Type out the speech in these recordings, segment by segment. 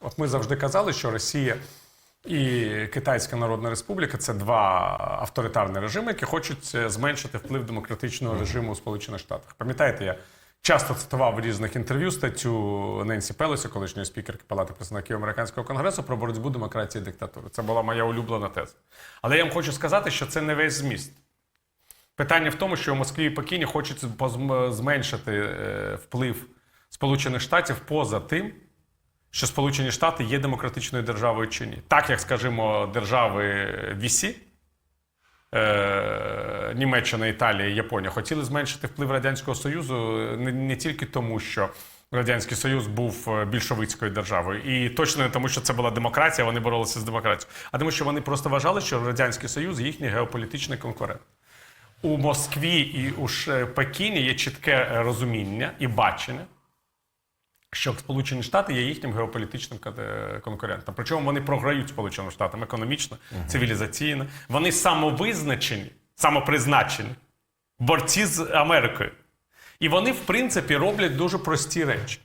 От ми завжди казали, що Росія і Китайська Народна Республіка це два авторитарні режими, які хочуть е, зменшити вплив демократичного режиму у Сполучених Штатах. Пам'ятаєте, я часто цитував в різних інтерв'ю статтю Ненсі Пелосі, колишньої спікерки Палати представників американського конгресу, про боротьбу демократії і диктатури. Це була моя улюблена теза. Але я вам хочу сказати, що це не весь зміст. Питання в тому, що в Москві і Пекіні хочуть зменшити е, вплив Сполучених Штатів поза тим, що Сполучені Штати є демократичною державою чи ні. Так як, скажімо, держави Вісі, е, Німеччина, Італія, Японія хотіли зменшити вплив Радянського Союзу не, не тільки тому, що Радянський Союз був е, більшовицькою державою, і точно не тому, що це була демократія, вони боролися з демократією, а тому, що вони просто вважали, що Радянський Союз їхній геополітичний конкурент. У Москві і у Пекіні є чітке е, розуміння і бачення, що Сполучені Штати є їхнім геополітичним конкурентом. Причому вони програють Сполученим Штатам економічно, цивілізаційно. Вони самовизначені, самопризначені борці з Америкою. І вони, в принципі, роблять дуже прості речі.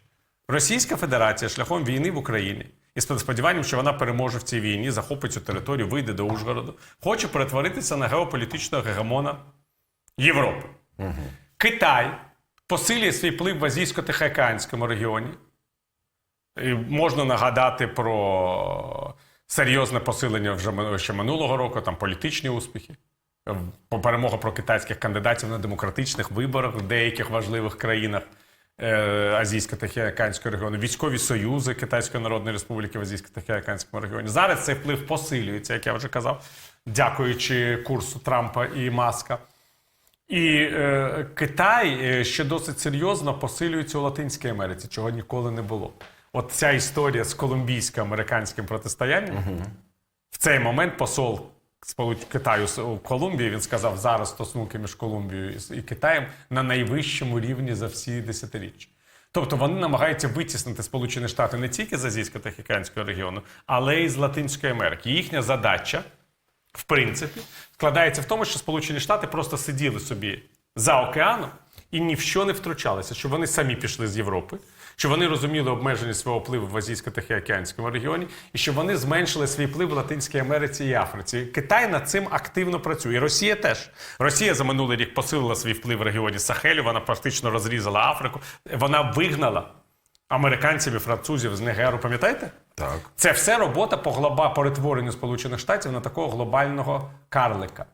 Російська Федерація шляхом війни в Україні і з сподіванням, що вона переможе в цій війні, захопить цю територію, вийде до Ужгороду, хоче перетворитися на геополітичного гегемона Європи. Китай посилює свій вплив в Азійсько-Тихоокеанському регіоні. І можна нагадати про серйозне посилення вже ще минулого року, там політичні успіхи, перемога про китайських кандидатів на демократичних виборах в деяких важливих країнах е, Азійсько-Тихоокеанського регіону, військові союзи Китайської Народної Республіки в Азійсько-Тихоокеанському регіоні. Зараз цей вплив посилюється, як я вже казав, дякуючи курсу Трампа і Маска. І е, Китай е, ще досить серйозно посилюється у Латинській Америці, чого ніколи не було. От ця історія з колумбійсько-американським протистоянням в цей момент посол Китаю у Колумбії він сказав, зараз стосунки між Колумбією і і Китаєм на найвищому рівні за всі десятиріччя. Тобто вони намагаються витіснити Сполучені Штати не тільки з Азійсько-Тихоокеанського регіону, але й з Латинської Америки. Їхня задача в принципі, складається в тому, що Сполучені Штати просто сиділи собі за океаном і ні в що не втручалися, що вони самі пішли з Європи, що вони розуміли обмеження свого впливу в Азійсько-Тихоокеанському регіоні, і що вони зменшили свій вплив в Латинській Америці і Африці. Китай над цим активно працює. І Росія теж. Росія за минулий рік посилила свій вплив в регіоні Сахелю, вона практично розрізала Африку, вона вигнала американців і французів з Нігеру. Пам'ятаєте? Так. Це все робота по глоба перетворенню Сполучених Штатів на такого глобального карлика.